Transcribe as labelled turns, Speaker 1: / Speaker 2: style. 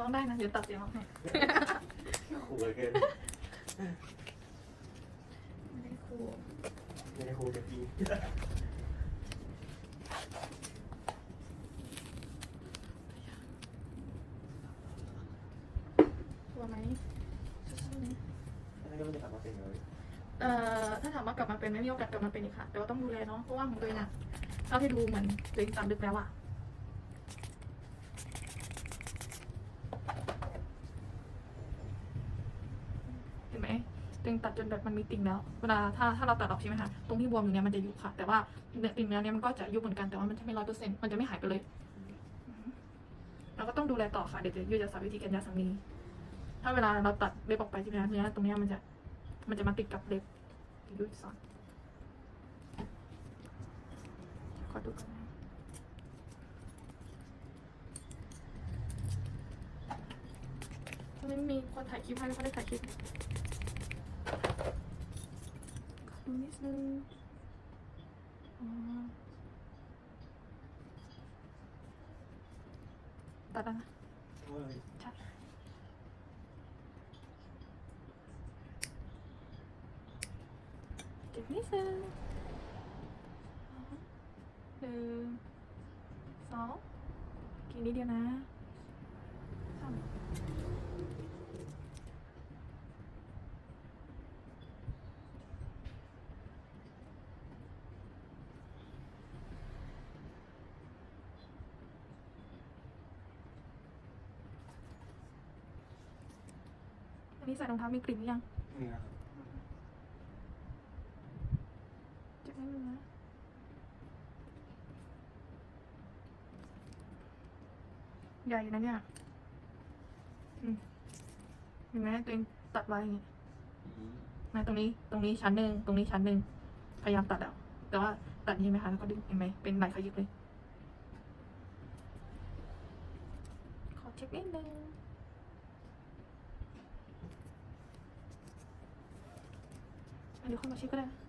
Speaker 1: ร้องได้นะเดี๋ยวตัดเสียงร้องให้
Speaker 2: ขู่เลยเกิน
Speaker 1: ไม่ได้ครู
Speaker 2: ไม่ได้ขู่จะกิน
Speaker 1: กลัวไหมสู้ๆนะ
Speaker 2: อันนั้นก็ไม่ได้กลับมาเป็นเลย
Speaker 1: เอ่อถ้าถามว่ากลับมาเป็นไหมมีโอกาสกลับมาเป็นอีกค่ะ แต่ว่าต้องดูแลเนาะเพราะว่าของตัวเองอะเท่าที่ดูเหมือนตัวเองตัดลึกแล้วอะ ห็นไหมตัวเองตัดจนแบบมันมีติ่งแล้วเวลาถ้าถ้าเราตัดออกใช่ไหมคะตรงที่บวมอยู่เนี่ยมันจะยุบค่ะ แต่ว่าติ่งเนื้อเนี่ยมันก็จะยุบเหมือนกันแต่ว่ามันจะไม่ร้อยเปอร์เซ็นต์มันจะไม่หายไปเลยเราก็ต้องดูแลต่อค่ะเดี๋ยวจะยูจะสอนวิธีการยาสามีถ้าเวลาเราตัดเล็บออกไปใช่ไหมคะเนื้อตรงเนี้ยมันจะมันจะมาติดกับเล็บยูจะสอนขอดูก่อนนะทำ ไมไม่มีคนถ่ายคลิปให้ไม่ค่อยได้ถ่ายคลิปขอดูนิดนึงอ๋อตัดแล้วนะใช่เจ็บนิดนึงหนึ่งสองกินนิดเดียวนะ นนี้ใส่รองเท้ามีกลิ่นหรือยัง
Speaker 2: นี่นะครับ
Speaker 1: เจ็บนิดนึงนะใหญ่นะเนี่ยอืมเห็นไหมตัวเองตัดไว้อย่างงี้นะตรงนี้ตรงนี้ชั้นหนึ่งตรงนี้ชั้นหนึ่งพยายามตัดอะแต่ว่าตัดนี้ไหมคะแล้วก็ดึงเห็นไหมเป็นไหลขยิบเลย ขอเช็คนิดนึง อันนี้คนม